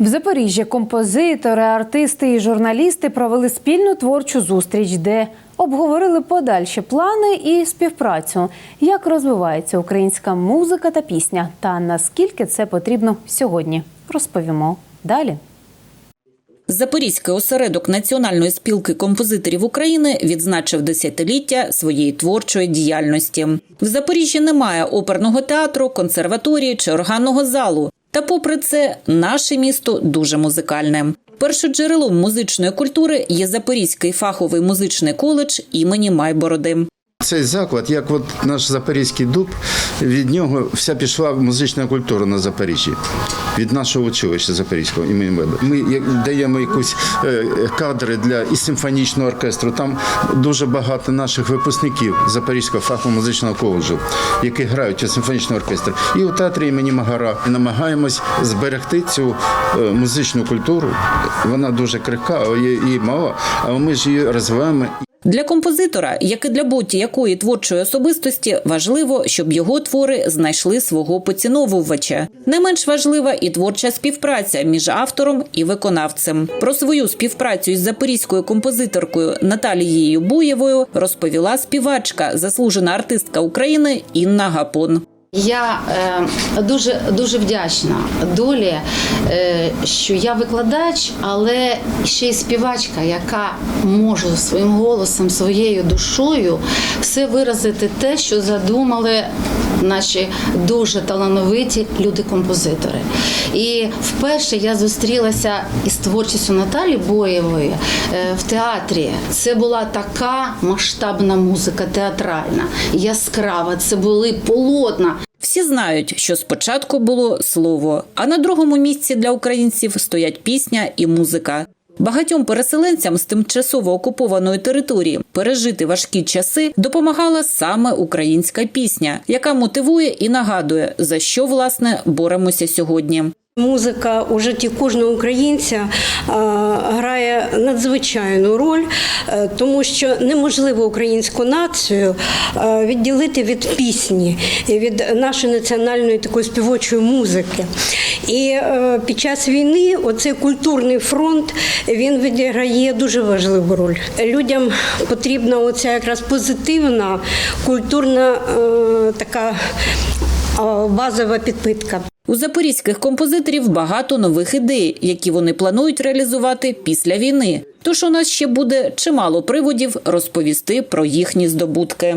В Запоріжжі композитори, артисти і журналісти провели спільну творчу зустріч, де обговорили подальші плани і співпрацю, як розвивається українська музика та пісня, та наскільки це потрібно сьогодні. Розповімо далі. Запорізький осередок Національної спілки композиторів України відзначив десятиліття своєї творчої діяльності. В Запоріжжі немає оперного театру, консерваторії чи органного залу. Та, попри це, наше місто дуже музикальне. Першоджерелом музичної культури є Запорізький фаховий музичний коледж імені Майбороди. Цей заклад, як от наш запорізький дуб, від нього вся пішла музична культура на Запоріжжі. Від нашого училища Запорізького імені Меда. Ми даємо якусь е, кадри для і симфонічного оркестру. Там дуже багато наших випускників Запорізького фахового музичного коледжу, які грають у симфонічному оркестрі. І у театрі імені Магара намагаємось зберегти цю е, музичну культуру. Вона дуже крихка і мала, але ми ж її розвиваємо Для композитора, як і для будь-якої творчої особистості, важливо, щоб його твори знайшли свого поціновувача. Не менш важлива і творча співпраця між автором і виконавцем. Про свою співпрацю із запорізькою композиторкою Наталією Буєвою розповіла співачка, заслужена артистка України Інна Гапон. Я е, дуже дуже вдячна долі, е, що я викладач, але ще й співачка, яка може своїм голосом, своєю душою все виразити те, що задумали наші дуже талановиті люди-композитори. І вперше я зустрілася із творчістю Наталі Боєвої е, в театрі. Це була така масштабна музика театральна, яскрава. Це були полотна. Всі знають, що спочатку було слово, а на другому місці для українців стоять пісня і музика. Багатьом переселенцям з тимчасово окупованої території пережити важкі часи допомагала саме українська пісня, яка мотивує і нагадує, за що власне боремося сьогодні. Музика у житті кожного українця е, грає надзвичайну роль, е, тому що неможливо українську націю е, відділити від пісні, від нашої національної такої співочої музики. І під час війни оцей культурний фронт він відіграє дуже важливу роль. Людям потрібна оця якраз позитивна культурна така базова підпитка. У запорізьких композиторів багато нових ідей, які вони планують реалізувати після війни. Тож у нас ще буде чимало приводів розповісти про їхні здобутки.